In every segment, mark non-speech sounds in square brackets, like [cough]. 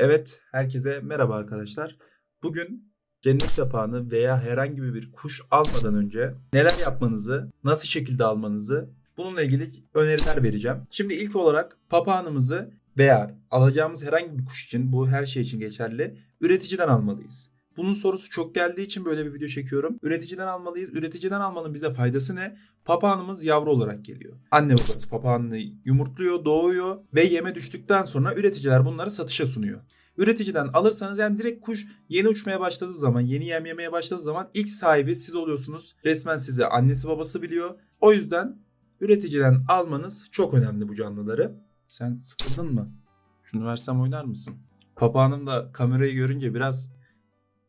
Evet, herkese merhaba arkadaşlar. Bugün cennet yapağını veya herhangi bir kuş almadan önce neler yapmanızı, nasıl şekilde almanızı bununla ilgili öneriler vereceğim. Şimdi ilk olarak papağanımızı veya alacağımız herhangi bir kuş için bu her şey için geçerli üreticiden almalıyız. Bunun sorusu çok geldiği için böyle bir video çekiyorum. Üreticiden almalıyız. Üreticiden almanın bize faydası ne? Papağanımız yavru olarak geliyor. Anne babası papağanını yumurtluyor, doğuyor ve yeme düştükten sonra üreticiler bunları satışa sunuyor. Üreticiden alırsanız yani direkt kuş yeni uçmaya başladığı zaman, yeni yem yemeye başladığı zaman ilk sahibi siz oluyorsunuz. Resmen sizi annesi babası biliyor. O yüzden üreticiden almanız çok önemli bu canlıları. Sen sıkıldın mı? Şunu versem oynar mısın? Papağanım da kamerayı görünce biraz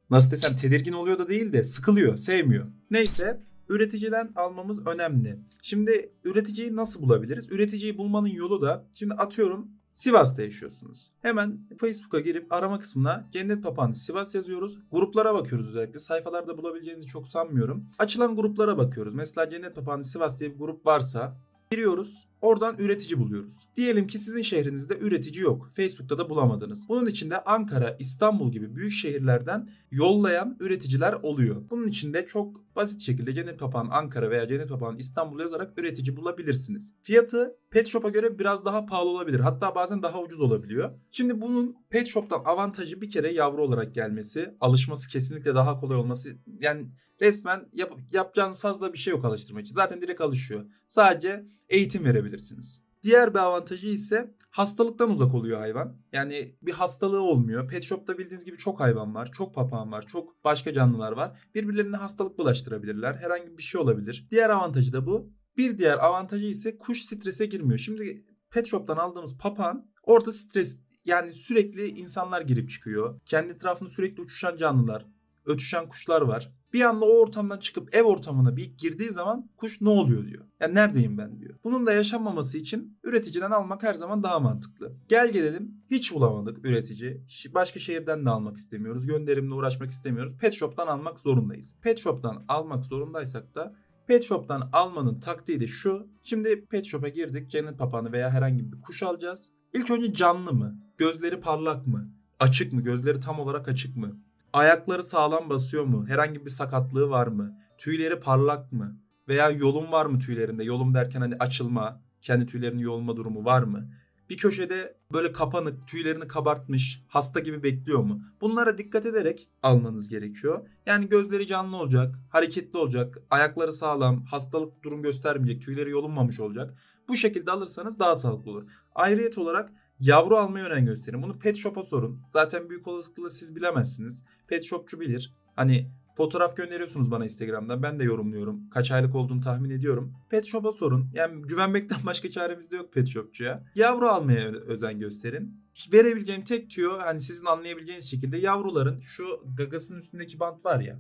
nasıl desem tedirgin oluyor da değil de sıkılıyor, sevmiyor. Neyse üreticiden almamız önemli. Şimdi üreticiyi nasıl bulabiliriz? Üreticiyi bulmanın yolu da şimdi atıyorum Sivas'ta yaşıyorsunuz. Hemen Facebook'a girip arama kısmına Cennet Papağanı Sivas yazıyoruz. Gruplara bakıyoruz özellikle. Sayfalarda bulabileceğinizi çok sanmıyorum. Açılan gruplara bakıyoruz. Mesela Cennet Papağanı Sivas diye bir grup varsa giriyoruz. Oradan üretici buluyoruz. Diyelim ki sizin şehrinizde üretici yok. Facebook'ta da bulamadınız. Bunun için de Ankara, İstanbul gibi büyük şehirlerden yollayan üreticiler oluyor. Bunun için de çok basit şekilde Cennet Papağan Ankara veya Cennet Papağan İstanbul yazarak üretici bulabilirsiniz. Fiyatı Pet Shop'a göre biraz daha pahalı olabilir. Hatta bazen daha ucuz olabiliyor. Şimdi bunun Pet Shop'tan avantajı bir kere yavru olarak gelmesi, alışması kesinlikle daha kolay olması. Yani resmen yap, yapacağınız fazla bir şey yok alıştırmak için. Zaten direkt alışıyor. Sadece eğitim verebilirsiniz. Diğer bir avantajı ise hastalıktan uzak oluyor hayvan. Yani bir hastalığı olmuyor. Pet shop'ta bildiğiniz gibi çok hayvan var, çok papağan var, çok başka canlılar var. Birbirlerine hastalık bulaştırabilirler. Herhangi bir şey olabilir. Diğer avantajı da bu. Bir diğer avantajı ise kuş strese girmiyor. Şimdi pet shop'tan aldığımız papağan orada stres yani sürekli insanlar girip çıkıyor. Kendi etrafında sürekli uçuşan canlılar, ötüşen kuşlar var. Bir anda o ortamdan çıkıp ev ortamına bir girdiği zaman kuş ne oluyor diyor. Yani neredeyim ben diyor. Bunun da yaşanmaması için üreticiden almak her zaman daha mantıklı. Gel gelelim hiç bulamadık üretici. Başka şehirden de almak istemiyoruz. Gönderimle uğraşmak istemiyoruz. Pet shop'tan almak zorundayız. Pet shop'tan almak zorundaysak da Pet Shop'tan almanın taktiği de şu. Şimdi Pet Shop'a girdik. Cennet papağanı veya herhangi bir kuş alacağız. İlk önce canlı mı? Gözleri parlak mı? Açık mı? Gözleri tam olarak açık mı? Ayakları sağlam basıyor mu? Herhangi bir sakatlığı var mı? Tüyleri parlak mı? Veya yolum var mı tüylerinde? Yolum derken hani açılma, kendi tüylerinin yolma durumu var mı? Bir köşede böyle kapanık, tüylerini kabartmış, hasta gibi bekliyor mu? Bunlara dikkat ederek almanız gerekiyor. Yani gözleri canlı olacak, hareketli olacak, ayakları sağlam, hastalık durum göstermeyecek, tüyleri yolunmamış olacak. Bu şekilde alırsanız daha sağlıklı olur. Ayrıyet olarak Yavru almaya önem gösterin. Bunu pet shop'a sorun. Zaten büyük olasılıkla siz bilemezsiniz. Pet shopçu bilir. Hani fotoğraf gönderiyorsunuz bana Instagram'dan. Ben de yorumluyorum. Kaç aylık olduğunu tahmin ediyorum. Pet shop'a sorun. Yani güvenmekten [laughs] başka çaremiz de yok pet shopçuya. Yavru almaya özen gösterin. Verebileceğim tek tüyo hani sizin anlayabileceğiniz şekilde yavruların şu gagasının üstündeki bant var ya.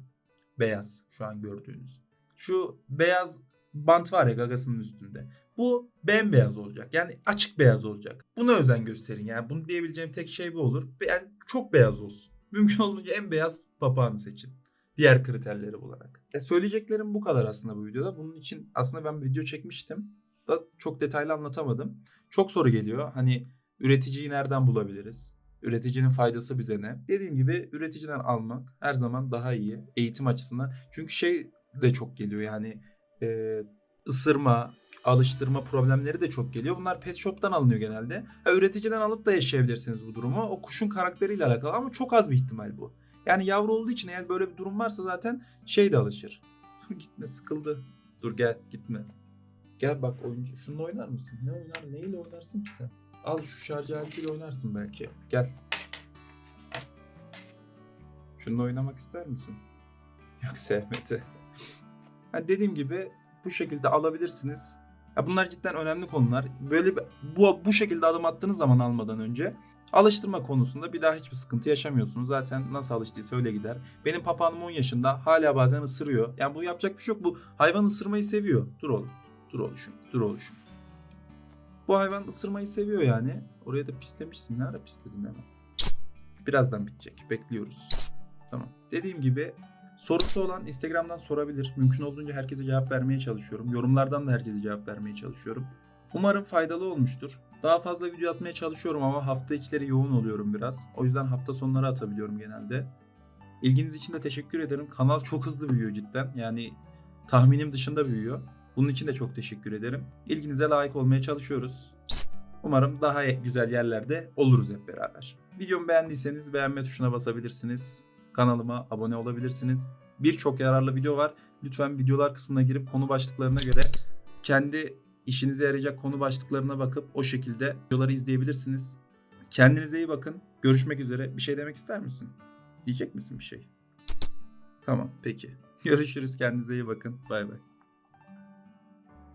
Beyaz şu an gördüğünüz. Şu beyaz bant var ya gagasının üstünde. Bu bembeyaz olacak. Yani açık beyaz olacak. Buna özen gösterin. Yani bunu diyebileceğim tek şey bu olur. Yani çok beyaz olsun. [laughs] Mümkün olduğunca en beyaz papağanı seçin. Diğer kriterleri olarak. Ya söyleyeceklerim bu kadar aslında bu videoda. Bunun için aslında ben video çekmiştim. Da çok detaylı anlatamadım. Çok soru geliyor. Hani üreticiyi nereden bulabiliriz? Üreticinin faydası bize ne? Dediğim gibi üreticiden almak her zaman daha iyi. Eğitim açısından. Çünkü şey de çok geliyor yani e, ısırma, alıştırma problemleri de çok geliyor. Bunlar pet shop'tan alınıyor genelde. Ha, üreticiden alıp da yaşayabilirsiniz bu durumu. O kuşun karakteriyle alakalı ama çok az bir ihtimal bu. Yani yavru olduğu için eğer böyle bir durum varsa zaten şey de alışır. [laughs] gitme sıkıldı. Dur gel gitme. Gel bak oyuncu. Şununla oynar mısın? Ne oynar? Neyle oynarsın ki sen? Al şu şarj aletiyle oynarsın belki. Gel. Şununla oynamak ister misin? Yok sevmedi. Ha, dediğim gibi bu şekilde alabilirsiniz. Ya bunlar cidden önemli konular. Böyle bu bu şekilde adım attığınız zaman almadan önce alıştırma konusunda bir daha hiçbir sıkıntı yaşamıyorsunuz. Zaten nasıl alıştıysa öyle gider. Benim papağanım 10 yaşında hala bazen ısırıyor. Yani bu yapacak bir şey yok. Bu hayvan ısırmayı seviyor. Dur oğlum. Dur oluşum. Dur oluşum. Bu hayvan ısırmayı seviyor yani. Oraya da pislemişsin. Ne ara pisledin hemen. Birazdan bitecek. Bekliyoruz. Tamam. Dediğim gibi Sorusu olan Instagram'dan sorabilir. Mümkün olduğunca herkese cevap vermeye çalışıyorum. Yorumlardan da herkese cevap vermeye çalışıyorum. Umarım faydalı olmuştur. Daha fazla video atmaya çalışıyorum ama hafta içleri yoğun oluyorum biraz. O yüzden hafta sonları atabiliyorum genelde. İlginiz için de teşekkür ederim. Kanal çok hızlı büyüyor cidden. Yani tahminim dışında büyüyor. Bunun için de çok teşekkür ederim. İlginize layık olmaya çalışıyoruz. Umarım daha güzel yerlerde oluruz hep beraber. Videomu beğendiyseniz beğenme tuşuna basabilirsiniz. Kanalıma abone olabilirsiniz. Birçok yararlı video var. Lütfen videolar kısmına girip konu başlıklarına göre kendi işinize yarayacak konu başlıklarına bakıp o şekilde videoları izleyebilirsiniz. Kendinize iyi bakın. Görüşmek üzere. Bir şey demek ister misin? Diyecek misin bir şey? Tamam peki. [laughs] Görüşürüz. Kendinize iyi bakın. Bay bay.